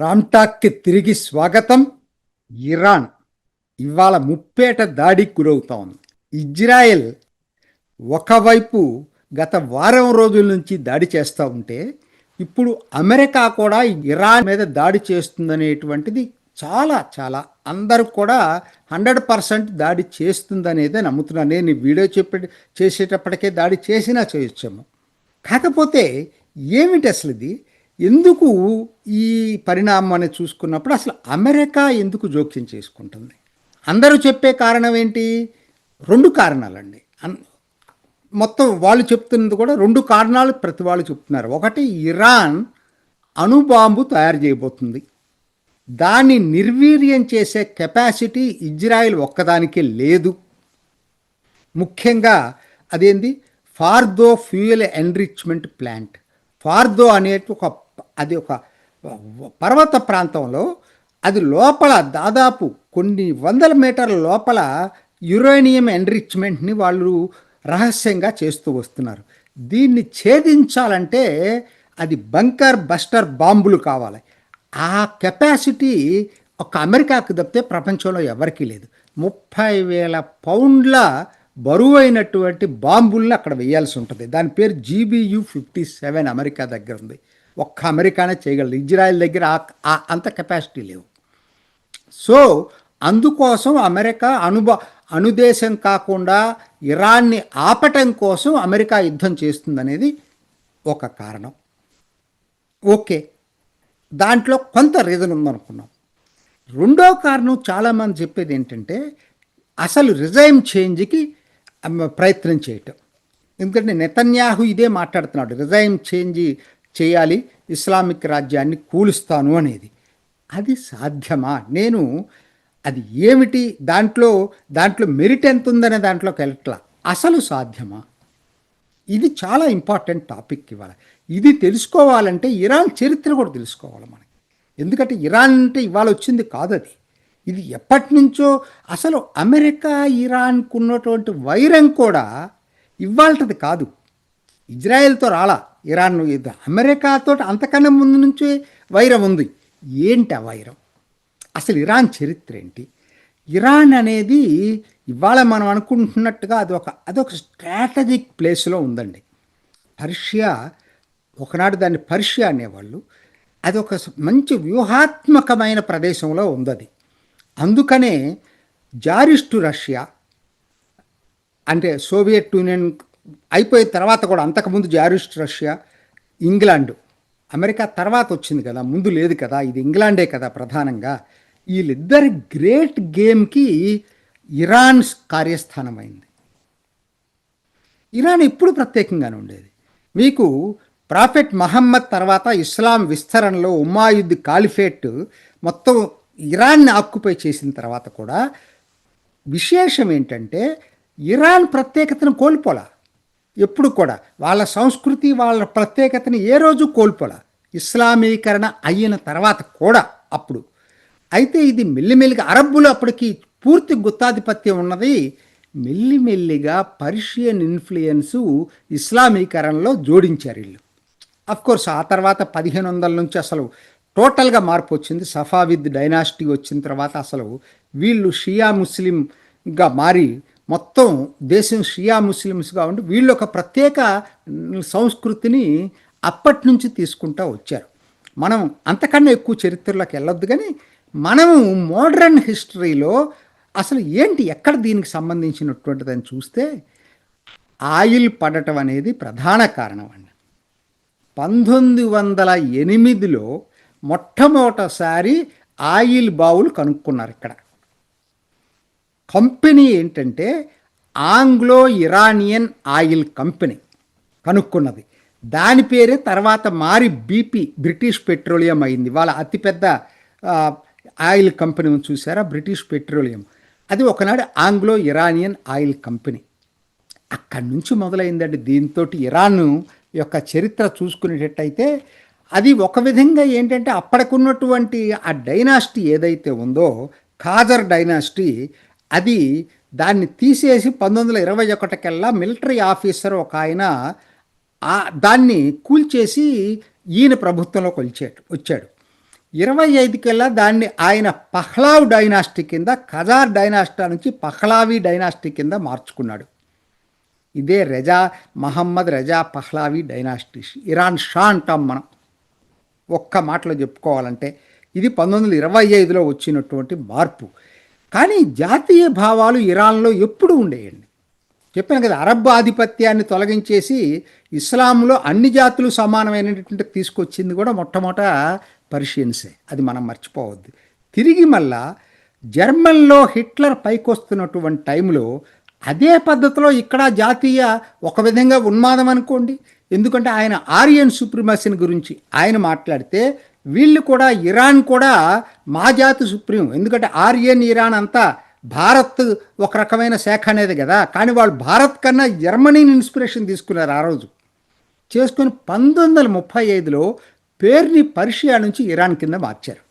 రామ్టాక్కి తిరిగి స్వాగతం. ఇరాన్ ఇవాళ ముప్పేట దాడికి గురవుతా ఉంది ఇజ్రాయెల్ ఒకవైపు గత వారం రోజుల నుంచి దాడి చేస్తూ ఉంటే ఇప్పుడు అమెరికా కూడా ఇరాన్ మీద దాడి చేస్తుందనేటువంటిది చాలా చాలా అందరూ కూడా హండ్రెడ్ పర్సెంట్ దాడి చేస్తుందనేదే నమ్ముతున్నాను నేను వీడియో చెప్పి చేసేటప్పటికే దాడి చేసినా చేయొచ్చాము. కాకపోతే ఏమిటి అసలు ఇది? ఎందుకు ఈ పరిణామం అనేది చూసుకున్నప్పుడు అసలు అమెరికా ఎందుకు జోక్యం చేసుకుంటుంది? అందరూ చెప్పే కారణం ఏంటి? రెండు కారణాలండి. అన్- మొత్తం వాళ్ళు చెప్తున్నది కూడా రెండు కారణాలు ప్రతి వాళ్ళు చెప్తున్నారు. ఒకటి ఇరాన్ అణుబాంబు తయారు చేయబోతుంది. దాన్ని నిర్వీర్యం చేసే కెపాసిటీ ఇజ్రాయెల్ ఒక్కదానికే లేదు. ముఖ్యంగా అదేంది? Fordow fuel enrichment plant. Fordow అనేది ఒక అది ఒక పర్వత ప్రాంతంలో అది లోపల దాదాపు కొన్ని వందల మీటర్ల లోపల యురేనియం ఎన్రిచ్మెంట్ని వాళ్ళు రహస్యంగా చేస్తూ వస్తున్నారు. దీన్ని ఛేదించాలంటే అది బంకర్ బస్టర్ బాంబులు కావాలి. ఆ కెపాసిటీ ఒక అమెరికాకు తప్పితే ప్రపంచంలో ఎవరికీ లేదు. ముప్పై వేల పౌండ్ల బరువైనటువంటి బాంబుల్ని అక్కడ వేయాల్సి ఉంటుంది. దాని పేరు జీబీయు ఫిఫ్టీ సెవెన్ అమెరికా దగ్గర ఉంది. ఒక్క అమెరికానే చేయగలదు ఇజ్రాయెల్ దగ్గర అంత కెపాసిటీ లేవు. సో అందుకోసం అమెరికా అనుభ అనుదేశం కాకుండా ఇరాన్ని ఆపటం కోసం అమెరికా యుద్ధం చేస్తుందనేది ఒక కారణం. ఓకే. దాంట్లో కొంత రీజన్ ఉందనుకున్నాం. రెండో కారణం చాలామంది చెప్పేది ఏంటంటే అసలు రిజైమ్ చేంజ్కి ప్రయత్నం చేయటం. ఎందుకంటే నెతన్యాహు ఇదే మాట్లాడుతున్నాడు. రిజైమ్ చేంజ్ చేయాలి ఇస్లామిక్ రాజ్యాన్ని కూలుస్తాను అనేది. అది సాధ్యమా? నేను అది ఏమిటి? దాంట్లో దాంట్లో మెరిట్ ఎంత ఉందనే దాంట్లోకి వెళ్ళట్లా? అసలు సాధ్యమా? ఇది చాలా ఇంపార్టెంట్ టాపిక్ ఇవాళ. ఇది తెలుసుకోవాలంటే ఇరాన్ చరిత్ర కూడా తెలుసుకోవాలి మనకి. ఎందుకంటే ఇరాన్ అంటే ఇవాళ వచ్చింది కాదు అది ఇది ఎప్పటి నుంచో అసలు అమెరికా ఇరాన్కు ఉన్నటువంటి వైరం కూడా ఇవాళది కాదు. ఇజ్రాయెల్తో రాలా. ఇరాన్ ఇది. అమెరికాతో అంతకన్నా ముందు నుంచే వైరం ఉంది. ఏంటి ఆ వైరం? అసలు ఇరాన్ చరిత్ర ఏంటి? ఇరాన్ అనేది ఇవాళ మనం అనుకుంటున్నట్టుగా అది ఒక అదొక స్ట్రాటజిక్ ప్లేస్లో ఉందండి. పర్షియా ఒకనాడు దాన్ని పర్షియా అనేవాళ్ళు. అది ఒక మంచి వ్యూహాత్మకమైన ప్రదేశంలో ఉంది అది అందుకనే జారిస్టు రష్యా అంటే సోవియట్ యూనియన్ అయిపోయిన తర్వాత కూడా అంతకుముందు జారిస్ట్ రష్యా ఇంగ్లాండ్. అమెరికా తర్వాత వచ్చింది కదా ముందు లేదు కదా ఇది ఇంగ్లాండే కదా ప్రధానంగా. వీళ్ళిద్దరి గ్రేట్ గేమ్కి ఇరాన్ కార్యస్థానమైంది. ఇరాన్ ఎప్పుడు ప్రత్యేకంగానే ఉండేది. మీకు ప్రాఫెట్ మహమ్మద్ తర్వాత ఇస్లాం విస్తరణలో ఉమాయుద్ కాలిఫేట్ మొత్తం ఇరాన్ని ఆక్యుపై చేసిన తర్వాత కూడా విశేషం ఏంటంటే ఇరాన్ ప్రత్యేకతను కోల్పోలా. ఎప్పుడు కూడా వాళ్ళ సంస్కృతి వాళ్ళ ప్రత్యేకతని ఏ రోజు కోల్పోలా. ఇస్లామీకరణ అయిన తర్వాత కూడా అప్పుడు. అయితే ఇది మెల్లిమెల్లిగా అరబ్బులు అప్పటికి పూర్తి గుత్తాధిపత్యం ఉన్నది. మెల్లిమెల్లిగా పర్షియన్ ఇన్ఫ్లుయెన్సు ఇస్లామీకరణలో జోడించారు వీళ్ళు. అఫ్ కోర్స్ ఆ తర్వాత పదిహేను వందల నుంచి అసలు టోటల్గా మార్పు వచ్చింది. సఫావిద్ డైనాసిటీ వచ్చిన తర్వాత అసలు వీళ్ళు షియా ముస్లింగా మారి మొత్తం దేశం షియా ముస్లిమ్స్గా ఉండి వీళ్ళు ఒక ప్రత్యేక సంస్కృతిని అప్పటి నుంచి తీసుకుంటూ వచ్చారు. మనం అంతకన్నా ఎక్కువ చరిత్రలోకి వెళ్ళొద్దు కానీ మనము మోడర్న్ హిస్టరీలో అసలు ఏంటి ఎక్కడ దీనికి సంబంధించినటువంటిదని చూస్తే ఆయిల్ పడటం అనేది ప్రధాన కారణం అండి. పంతొమ్మిది వందల ఎనిమిదిలో మొట్టమొదటిసారి ఆయిల్ బావులు కనుక్కున్నారు ఇక్కడ. కంపెనీ ఏంటంటే ఆంగ్లో ఇరానియన్ ఆయిల్ కంపెనీ కనుక్కున్నది. దాని పేరే తర్వాత మారి బీపీ బ్రిటిష్ పెట్రోలియం అయింది. వాళ్ళ అతిపెద్ద ఆయిల్ కంపెనీ చూసారా బ్రిటిష్ పెట్రోలియం. అది ఒకనాడు ఆంగ్లో ఇరానియన్ ఆయిల్ కంపెనీ. అక్కడి నుంచి మొదలైందండి. దీంతో ఇరాన్ యొక్క చరిత్ర చూసుకునేటట్టయితే అది ఒక విధంగా ఏంటంటే అప్పటికున్నటువంటి ఆ డైనాసిటీ ఏదైతే ఉందో ఖాజర్ డైనాసిటీ అది దాన్ని తీసేసి పంతొమ్మిది వందల ఇరవై ఒకటికల్లా మిలిటరీ ఆఫీసర్ ఒక ఆయన దాన్ని కూల్చేసి ఈయన ప్రభుత్వంలోకి వచ్చాడు వచ్చాడు. ఇరవై ఐదుకెల్లా దాన్ని ఆయన పహ్లావ్ డైనాస్టీ కింద ఖజార్ డైనాస్టా నుంచి పహ్లావి డైనాస్టీ కింద మార్చుకున్నాడు. ఇదే Reza Mohammad Reza Pahlavi dynasty Iran Shah అంటాం మనం. ఒక్క మాటలో చెప్పుకోవాలంటే ఇది పంతొమ్మిది వందల ఇరవై ఐదులో వచ్చినటువంటి మార్పు. కానీ జాతీయ భావాలు ఇరాన్లో ఎప్పుడూ ఉండేయండి. చెప్పాను కదా అరబ్ ఆధిపత్యాన్ని తొలగించేసి ఇస్లాంలో అన్ని జాతులు సమానమైనటువంటి తీసుకొచ్చింది కూడా మొట్టమొదట పర్షియన్సే. అది మనం మర్చిపోవద్దు. తిరిగి మళ్ళా జర్మన్లో హిట్లర్ పైకొస్తున్నటువంటి టైంలో అదే పద్ధతిలో ఇక్కడ జాతీయ ఒక విధంగా ఉన్మాదం అనుకోండి. ఎందుకంటే ఆయన ఆరియన్ సుప్రిమసీని గురించి ఆయన మాట్లాడితే వీళ్ళు కూడా ఇరాన్ కూడా మా జాతి సుప్రీం. ఎందుకంటే ఆర్యన్ ఇరాన్ అంతా భారత్ ఒక రకమైన శాఖ అనేది కదా. కానీ వాళ్ళు భారత్ కన్నా జర్మనీని ఇన్స్పిరేషన్ తీసుకున్నారు ఆ రోజు. చేసుకుని పంతొమ్మిది వందల ముప్పై ఐదులో పేరుని పర్షియా నుంచి ఇరాన్ కింద మార్చారు.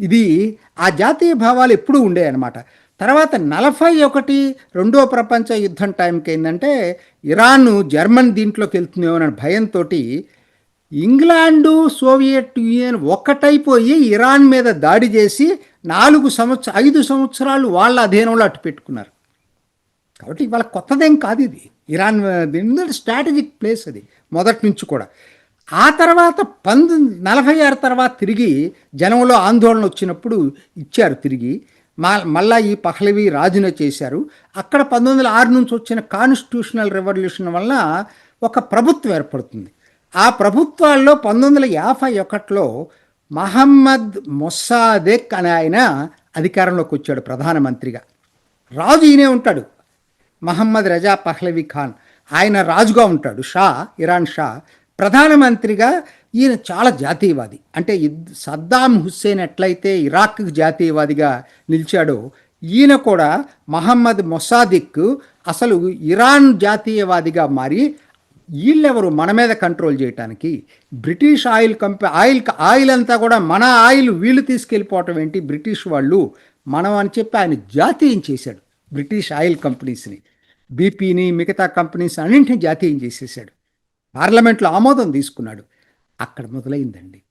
ఇది ఆ జాతీయ భావాలు ఎప్పుడూ ఉండేవన్నమాట తర్వాత నలభై ఒకటి రెండో ప్రపంచ యుద్ధం టైంకి ఏంటంటే ఇరాన్ జర్మన్ దీంట్లోకి వెళ్తుందేమోనని భయంతో ఇంగ్లాండు సోవియట్ యూనియన్ ఒక్కటైపోయి ఇరాన్ మీద దాడి చేసి నాలుగు సంవత్సర ఐదు సంవత్సరాలు వాళ్ళ అధీనంలో అట్టు పెట్టుకున్నారు. కాబట్టి ఇవాళ కొత్తదేం కాదు ఇది. ఇరాన్ దీని స్ట్రాటజిక్ ప్లేస్ అది మొదటి నుంచి కూడా. ఆ తర్వాత పంతొమ్మిది నలభై ఆరు తర్వాత తిరిగి జనంలో ఆందోళన వచ్చినప్పుడు ఇచ్చారు తిరిగి. మా మళ్ళా ఈ పహ్లవి రాజున చేశారు. అక్కడ పంతొమ్మిది వందల ఆరు నుంచి వచ్చిన కాన్స్టిట్యూషనల్ రెవల్యూషన్ వల్ల ఒక ప్రభుత్వం ఏర్పడుతుంది. ఆ ప్రభుత్వాల్లో పంతొమ్మిది వందల యాభై ఒకటిలో మహమ్మద్ మొస్సాదెక్ అనే ఆయన అధికారంలోకి వచ్చాడు ప్రధానమంత్రిగా. రాజు ఈయనే ఉంటాడు. మహమ్మద్ రజా పహ్లవి ఖాన్ ఆయన రాజుగా ఉంటాడు. Shah Iran Shah. ప్రధానమంత్రిగా ఈయన చాలా జాతీయవాది. అంటే ఇద్- సద్దాం హుస్సేన్ ఎట్లయితే ఇరాక్ జాతీయవాదిగా నిలిచాడో ఈయన కూడా మహమ్మద్ మొసాదిక్ అసలు ఇరాన్ జాతీయవాదిగా మారి వీళ్ళెవరు మన మీద కంట్రోల్ చేయటానికి? British oil company oil oil అంతా కూడా మన ఆయిల్ వీళ్ళు తీసుకెళ్ళిపోవటం ఏంటి? బ్రిటిష్ వాళ్ళు మనం అని చెప్పి ఆయన జాతీయం చేశాడు. బ్రిటిష్ ఆయిల్ కంపెనీస్ని బీపీని మిగతా కంపెనీస్ అన్నింటిని జాతీయం చేసేసాడు పార్లమెంట్లో ఆమోదం తీసుకున్నాడు. అక్కడ మొదలైందండి.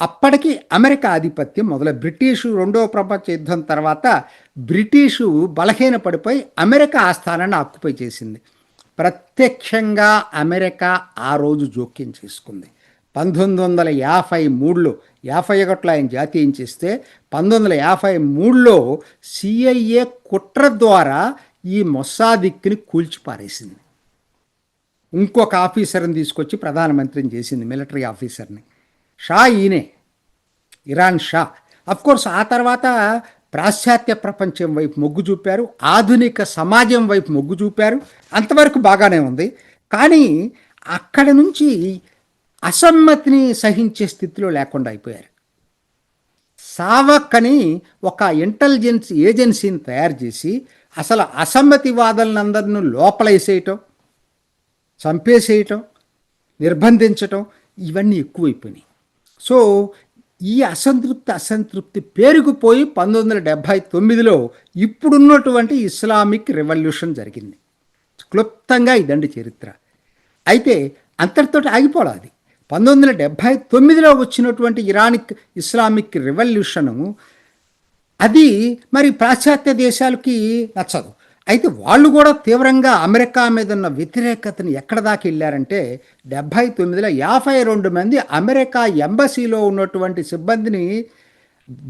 అప్పటికి అమెరికా ఆధిపత్యం మొదలై బ్రిటిషు రెండవ ప్రపంచ యుద్ధం తర్వాత బ్రిటిషు బలహీనపడిపోయి అమెరికా ఆ స్థానాన్ని ఆక్యుపై చేసింది. ప్రత్యక్షంగా అమెరికా ఆ రోజు జోక్యం చేసుకుంది. పంతొమ్మిది వందల యాభై మూడులో యాభై ఒకటిలో ఆయన జాతీయం చేస్తే పంతొమ్మిది వందల యాభై మూడులో సిఐఏ కుట్ర ద్వారా ఈ మొస్సాదిక్ని కూల్చిపారేసింది. ఇంకొక ఆఫీసర్ని తీసుకొచ్చి ప్రధానమంత్రిని చేసింది మిలిటరీ ఆఫీసర్ని. షా ఈయనే ఇరాన్ షా. కోర్స్ ఆ తర్వాత పాశ్చాత్య ప్రపంచం వైపు మొగ్గు చూపారు ఆధునిక సమాజం వైపు మొగ్గు చూపారు. అంతవరకు బాగానే ఉంది. కానీ అక్కడ నుంచి అసమ్మతిని సహించే స్థితిలో లేకుండా అయిపోయారు. సావక్ అని ఒక ఇంటెలిజెన్స్ ఏజెన్సీని తయారు చేసి అసలు అసమ్మతివాదులందరిని లోపలేసేయటం చంపేసేయటం నిర్బంధించటం ఇవన్నీ ఎక్కువైపోయినాయి. సో ఈ అసంతృప్తి అసంతృప్తి పేరుకుపోయి పంతొమ్మిది వందల డెబ్భై తొమ్మిదిలో ఇప్పుడున్నటువంటి ఇస్లామిక్ రెవల్యూషన్ జరిగింది. క్లుప్తంగా ఇదండి చరిత్ర. అయితే అంతటితోటి ఆగిపోవాలి అది. పంతొమ్మిది వందల డెబ్భై తొమ్మిదిలో వచ్చినటువంటి ఇరానిక్ ఇస్లామిక్ రెవల్యూషను అది మరి పాశ్చాత్య దేశాలకి నచ్చదు. అయితే వాళ్ళు కూడా తీవ్రంగా అమెరికా మీద ఉన్న వ్యతిరేకతను ఎక్కడ దాకా వెళ్ళారంటే డెబ్భై తొమ్మిదిలో యాభై రెండు మంది అమెరికా ఎంబసీలో ఉన్నటువంటి సిబ్బందిని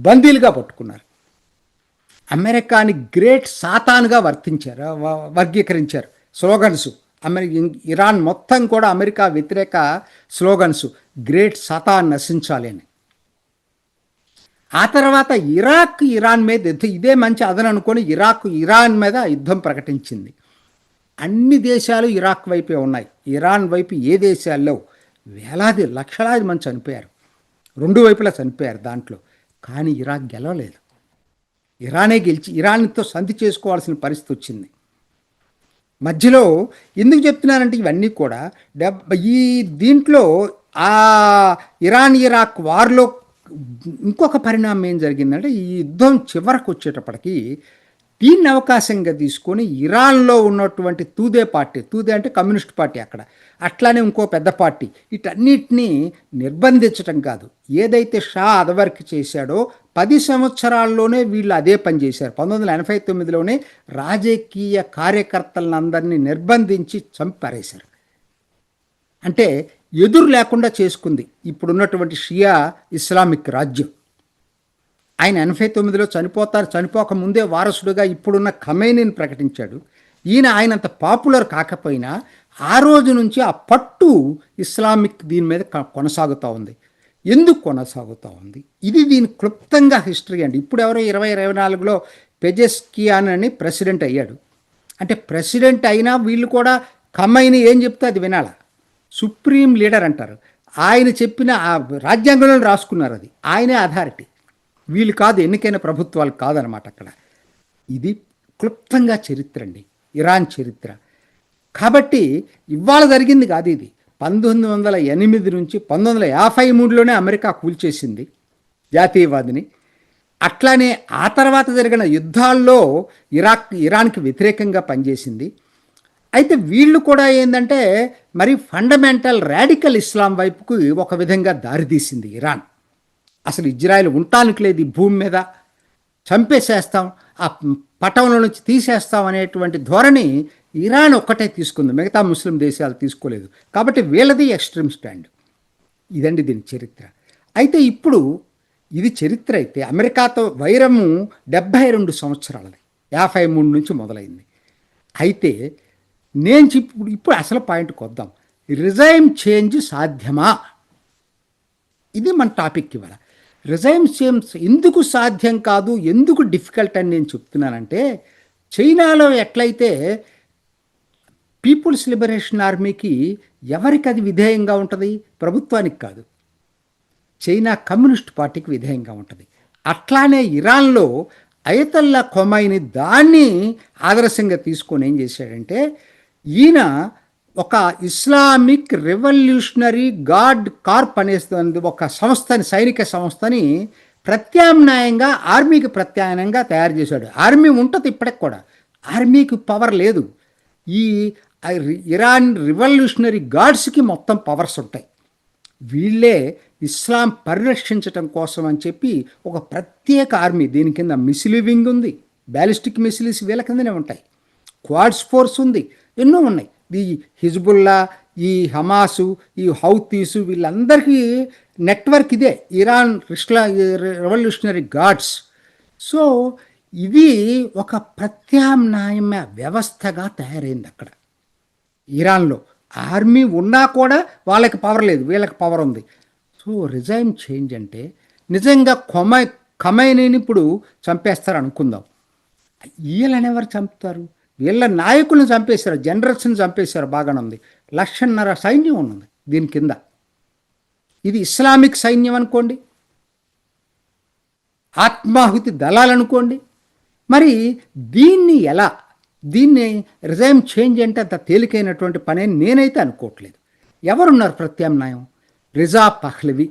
బందీలుగా పట్టుకున్నారు. అమెరికాని గ్రేట్ సాతానుగా వర్తించారు వర్గీకరించారు స్లోగన్స్. అమెరి ఇరాన్ మొత్తం కూడా అమెరికా వ్యతిరేక స్లోగన్స్. గ్రేట్ సాతాన్ నశించాలి అని. ఆ తర్వాత ఇరాక్ ఇరాన్ మీద యుద్ధం ఇదే మంచి అదను అనుకొని ఇరాక్ ఇరాన్ మీద యుద్ధం ప్రకటించింది. అన్ని దేశాలు ఇరాక్ వైపే ఉన్నాయి. ఇరాన్ వైపు ఏ దేశాల్లో వేలాది లక్షలాది మంది చనిపోయారు. రెండు వైపులా చనిపోయారు దాంట్లో. కానీ ఇరాక్ గెలవలేదు. ఇరానే గెలిచి ఇరాన్తో సంధి చేసుకోవాల్సిన పరిస్థితి వచ్చింది. మధ్యలో ఎందుకు చెప్తున్నానంటే ఇవన్నీ కూడా డెబ్ ఈ దీంట్లో ఆ ఇరాన్ ఇరాక్ వార్లో ఇంకొక పరిణామం ఏం జరిగిందంటే ఈ యుద్ధం చివరకు వచ్చేటప్పటికి దీన్ని అవకాశంగా తీసుకొని ఇరాన్లో ఉన్నటువంటి తూదే పార్టీ తూదే అంటే కమ్యూనిస్ట్ పార్టీ అక్కడ అట్లానే ఇంకో పెద్ద పార్టీ వీటన్నిటినీ నిర్బంధించటం కాదు. ఏదైతే షా అదవరకు చేశాడో పది సంవత్సరాల్లోనే వీళ్ళు అదే పని చేశారు. పంతొమ్మిది వందల ఎనభై తొమ్మిదిలోనే రాజకీయ కార్యకర్తలందరినీ నిర్బంధించి చంపారేశారు అంటే ఎదురు లేకుండా చేసుకుంది. ఇప్పుడున్నటువంటి షియా ఇస్లామిక్ రాజ్యం. ఆయన ఎనభై తొమ్మిదిలో చనిపోతారు. చనిపోక ముందే వారసుడుగా ఇప్పుడున్న ఖమేనీని ప్రకటించాడు. ఈయన ఆయనంత పాపులర్ కాకపోయినా ఆ రోజు నుంచి ఆ పట్టు ఇస్లామిక్ దీని మీద కొనసాగుతూ ఉంది. ఎందుకు కొనసాగుతూ ఉంది? ఇది దీని క్లుప్తంగా హిస్టరీ అండి. ఇప్పుడు ఎవరో ఇరవై ఇరవై నాలుగులో పెజెస్కియాన్ అని ప్రెసిడెంట్ అయ్యాడు. అంటే ప్రెసిడెంట్ అయినా వీళ్ళు కూడా కమ్మైని ఏం చెప్తే అది వినాలా? సుప్రీం లీడర్ అంటారు. ఆయన చెప్పిన ఆ రాజ్యాంగంలో రాసుకున్నారు అది. ఆయనే అథారిటీ. వీళ్ళు కాదు ఎన్నికైన ప్రభుత్వాలు కాదనమాట అక్కడ. ఇది క్లుప్తంగా చరిత్ర అండి. ఇరాన్ చరిత్ర. కాబట్టి ఇవాళ జరిగింది కాదు ఇది. పంతొమ్మిది వందల ఎనిమిది నుంచి పంతొమ్మిది వందల యాభై మూడులోనే అమెరికా కూల్చేసింది జాతీయవాదిని. అట్లానే ఆ తర్వాత జరిగిన యుద్ధాల్లో ఇరాక్ ఇరాన్కి వ్యతిరేకంగా పనిచేసింది. అయితే వీళ్ళు కూడా ఏంటంటే మరి ఫండమెంటల్ రాడికల్ ఇస్లాం వైపుకు ఒక విధంగా దారితీసింది ఇరాన్. అసలు ఇజ్రాయెల్ ఉండటానికి లేదు ఈ భూమి మీద. చంపేసేస్తాం ఆ పటంలో నుంచి తీసేస్తాం అనేటువంటి ధోరణి ఇరాన్ ఒక్కటే తీసుకుంది. మిగతా ముస్లిం దేశాలు తీసుకోలేదు. కాబట్టి వీళ్ళది ఎక్స్ట్రీమ్ స్టాండ్ ఇదండి దీని చరిత్ర. అయితే ఇప్పుడు ఇది చరిత్ర అయితే అమెరికాతో వైరము డెబ్భై రెండు సంవత్సరాలది యాభై మూడు నుంచి మొదలైంది. అయితే నేను ఇప్పుడు ఇప్పుడు అసలు పాయింట్కి వద్దాం రిజైమ్ చేంజ్ సాధ్యమా? ఇది మన టాపిక్ ఇవాళ. రిజైమ్ చేంజ్ ఎందుకు సాధ్యం కాదు ఎందుకు డిఫికల్ట్ అని నేను చెప్తున్నానంటే చైనాలో ఎట్లయితే పీపుల్స్ లిబరేషన్ ఆర్మీకి ఎవరికి అది విధేయంగా ఉంటుంది? ప్రభుత్వానికి కాదు. చైనా కమ్యూనిస్ట్ పార్టీకి విధేయంగా ఉంటుంది. అట్లానే ఇరాన్లో అయతల్లా కొమైని దాన్ని ఆదర్శంగా తీసుకొని ఏం చేశాడంటే ఈయన ఒక ఇస్లామిక్ రెవల్యూషనరీ గాడ్ కార్ప్ అనే ఒక సంస్థని సైనిక సంస్థని ప్రత్యామ్నాయంగా ఆర్మీకి ప్రత్యామ్నాయంగా తయారు చేశాడు. ఆర్మీ ఉంటుంది ఇప్పటికి కూడా. ఆర్మీకి పవర్ లేదు. ఈ ఇరాన్ రివల్యూషనరీ గాడ్స్కి మొత్తం పవర్స్ ఉంటాయి. వీళ్ళే ఇస్లాం పరిరక్షించటం కోసం అని చెప్పి ఒక ప్రత్యేక ఆర్మీ దీని కింద మిసిలి వింగ్ ఉంది. బ్యాలిస్టిక్ మిసిలిస్ వీళ్ళ కిందనే ఉంటాయి. క్వాడ్స్ ఫోర్స్ ఉంది. ఎన్నో ఉన్నాయి. ఈ హిజ్బుల్లా ఈ హమాసు ఈ హౌతీసు వీళ్ళందరికీ నెట్వర్క్ ఇదే. ఇరాన్ రిస్లా రెవల్యూషనరీ గాడ్స్ సో ఇది ఒక ప్రత్యామ్నాయ వ్యవస్థగా తయారైంది అక్కడ. ఇరాన్లో ఆర్మీ ఉన్నా కూడా వాళ్ళకి పవర్ లేదు వీళ్ళకి పవర్ ఉంది. సో రిజైమ్ చేంజ్ అంటే నిజంగా కొమై కమైనీని ఇప్పుడు చంపేస్తారు అనుకుందాం వీళ్ళని ఎవరు చంపుతారు? వీళ్ళ నాయకులను చంపేశారు జనరల్స్ని చంపేశారు బాగానే ఉంది. లక్షన్నర సైన్యం ఉన్నది దీని కింద. ఇది ఇస్లామిక్ సైన్యం అనుకోండి ఆత్మాహుతి దళాలు అనుకోండి మరి దీన్ని ఎలా దీన్ని రిజైమ్ చేంజ్ అంటే అంత తేలికైనటువంటి పని నేనైతే అనుకోవట్లేదు. ఎవరున్నారు ప్రత్యామ్నాయం? రిజా పహ్లవి.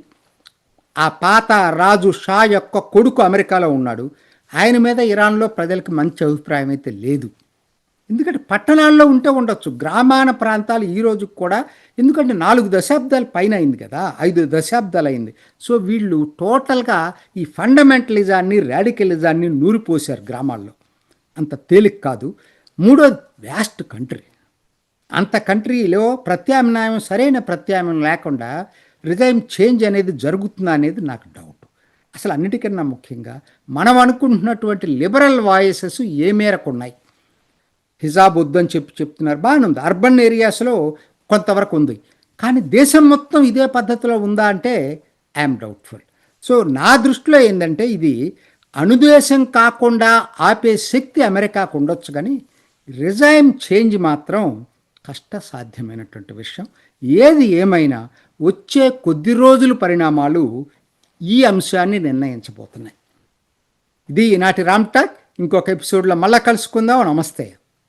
ఆ పాత రాజు షా యొక్క కొడుకు అమెరికాలో ఉన్నాడు. ఆయన మీద ఇరాన్లో ప్రజలకు మంచి అభిప్రాయం అయితే లేదు. ఎందుకంటే పట్టణాల్లో ఉంటే ఉండొచ్చు. గ్రామాన ప్రాంతాలు ఈ రోజు కూడా ఎందుకంటే నాలుగు దశాబ్దాల పైన అయింది కదా ఐదు దశాబ్దాలు అయింది. సో వీళ్ళు టోటల్గా ఈ ఫండమెంటలిజాన్ని రాడికలిజాన్ని నూరిపోశారు గ్రామాల్లో. అంత తేలిక కాదు. మూడో వ్యాస్ట్ కంట్రీ. అంత కంట్రీలో ప్రత్యామ్నాయం సరైన ప్రత్యామ్నాయం లేకుండా రిజైమ్ చేంజ్ అనేది జరుగుతుందా అనేది నాకు డౌట్. అసలు అన్నిటికన్నా ముఖ్యంగా మనం అనుకుంటున్నటువంటి లిబరల్ వాయిసెస్ ఏ మేరకు ఉన్నాయి? హిజాబ్ వద్దని చెప్పి చెప్తున్నారు. బాగానే ఉంది. అర్బన్ ఏరియాస్లో కొంతవరకు ఉంది కానీ దేశం మొత్తం ఇదే పద్ధతిలో ఉందా అంటే ఐఎమ్ డౌట్ఫుల్. సో నా దృష్టిలో ఏంటంటే ఇది అనుదేశం కాకుండా ఆపే శక్తి అమెరికాకు ఉండొచ్చు కానీ రిజైమ్ చేంజ్ మాత్రం కష్టసాధ్యమైనటువంటి విషయం. ఏది ఏమైనా వచ్చే కొద్ది రోజుల పరిణామాలు ఈ అంశాన్ని నిర్ణయించబోతున్నాయి. ఇది ఈనాటి రామ్టాక్ ఇంకొక ఎపిసోడ్లో మళ్ళా కలుసుకుందాం. నమస్తే.